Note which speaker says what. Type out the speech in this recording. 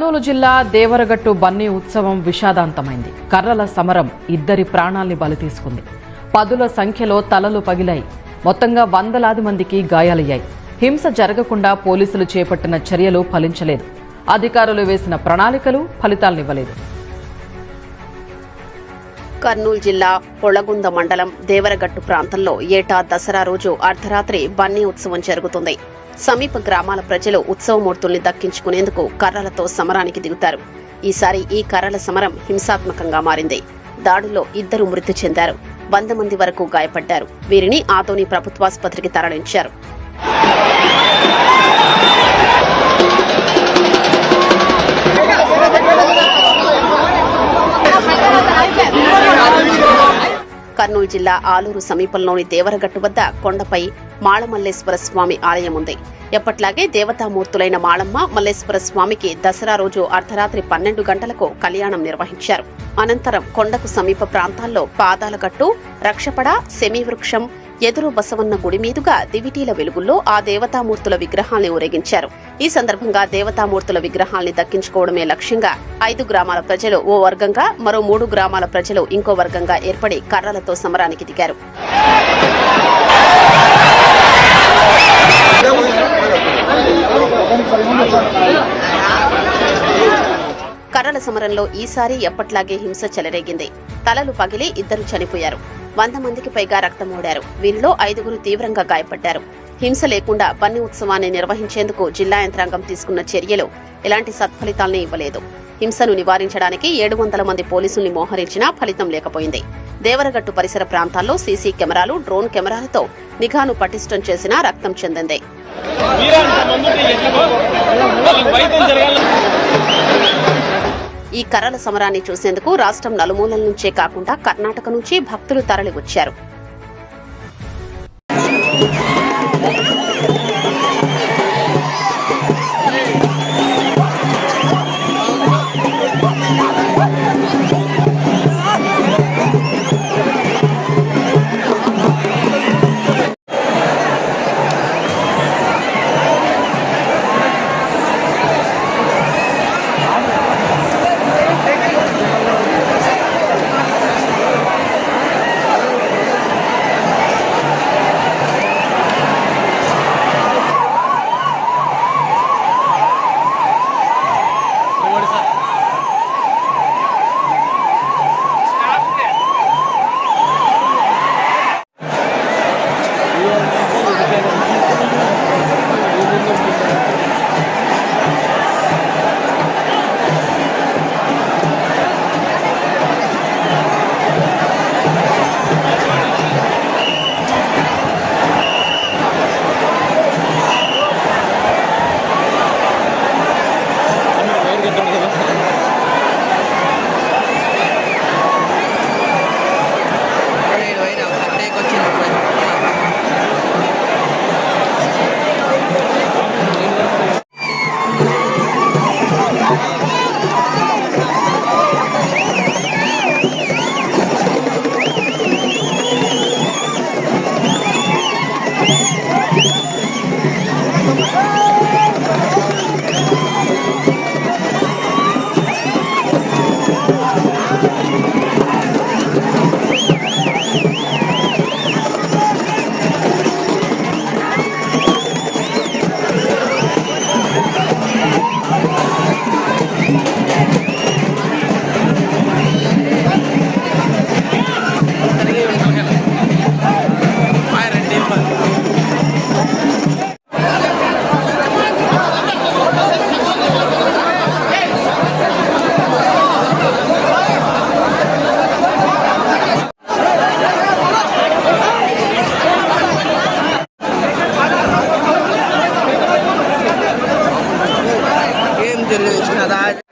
Speaker 1: కర్నూలు జిల్లా దేవరగట్టు బన్నీ ఉత్సవం విషాదాంతమైంది. కర్రల సమరం ఇద్దరి ప్రాణాల్ని బలి తీసుకుంది. పదుల సంఖ్యలో తలలు పగిలాయి. మొత్తంగా వందలాది మందికి గాయాలయ్యాయి. హింస జరగకుండా పోలీసులు చేపట్టిన చర్యలు ఫలించలేదు. అధికారులు వేసిన ప్రణాళికలు ఫలితాలనివ్వలేదు.
Speaker 2: కర్నూలు జిల్లా పొళగుంద మండలం దేవరగట్టు ప్రాంతంలో ఏటా దసరా రోజు అర్ధరాత్రి బన్నీ ఉత్సవం జరుగుతుంది. సమీప గ్రామాల ప్రజలు ఉత్సవమూర్తుల్ని దక్కించుకునేందుకు కర్రలతో సమరానికి దిగుతారు. ఈసారి ఈ కర్రల సమరం హింసాత్మకంగా మారింది. దాడుల్లో ఇద్దరు మృతి చెందారు. వంద మంది వరకు గాయపడ్డారు. వీరిని ఆదోని ప్రభుత్వాసుపత్రికి తరలించారు. కర్నూలు జిల్లా ఆలూరు సమీపంలోని దేవరగట్టు వద్ద కొండపై మాళమల్లేశ్వర స్వామి ఆలయం ఉంది. ఎప్పట్లాగే దేవతామూర్తులైన మాళమ్మ మల్లేశ్వర స్వామికి దసరా రోజు అర్ధరాత్రి పన్నెండు గంటలకు కళ్యాణం నిర్వహించారు. అనంతరం కొండకు సమీప ప్రాంతాల్లో పాదాలగట్టు రక్షపడ సెమీవృక్షం ఎదురు బసవన్న గుడి మీదుగా దివిటీల వెలుగుల్లో ఆ దేవతామూర్తుల విగ్రహాల్ని ఊరేగించారు. ఈ సందర్భంగా దేవతామూర్తుల విగ్రహాల్ని దక్కించుకోవడమే లక్ష్యంగా ఐదు గ్రామాల ప్రజలు ఓ వర్గంగా మరో మూడు గ్రామాల ప్రజలు ఇంకో వర్గంగా ఏర్పడి కర్రలతో సమరానికి దిగారు. కర్రల సమరంలో ఈసారి ఎప్పట్లాగే హింస చెలరేగింది. తలలు పగిలి ఇద్దరు చనిపోయారు. వంద మందికి పైగా రక్తం ఓడారు వీరిలో ఐదుగురు తీవ్రంగా గాయపడ్డారు. హింస లేకుండా బన్ని ఉత్సవాన్ని నిర్వహించేందుకు జిల్లా యంత్రాంగం తీసుకున్న చర్యలు ఎలాంటి సత్ఫలితాల్ని ఇవ్వలేదు. హింసను నివారించడానికి ఏడు వందల మంది పోలీసుల్ని మోహరించినా ఫలితం లేకపోయింది. దేవరగట్టు పరిసర ప్రాంతాల్లో సీసీ కెమెరాలు డ్రోన్ కెమెరాలతో నిఘాను పటిష్టం చేసినా రక్తం చెందింది. ఈ కర్రల సమరాన్ని చూసేందుకు రాష్ట్రం నలుమూలల నుంచే కాకుండా కర్ణాటక నుంచి భక్తులు తరలి వచ్చారు
Speaker 3: that.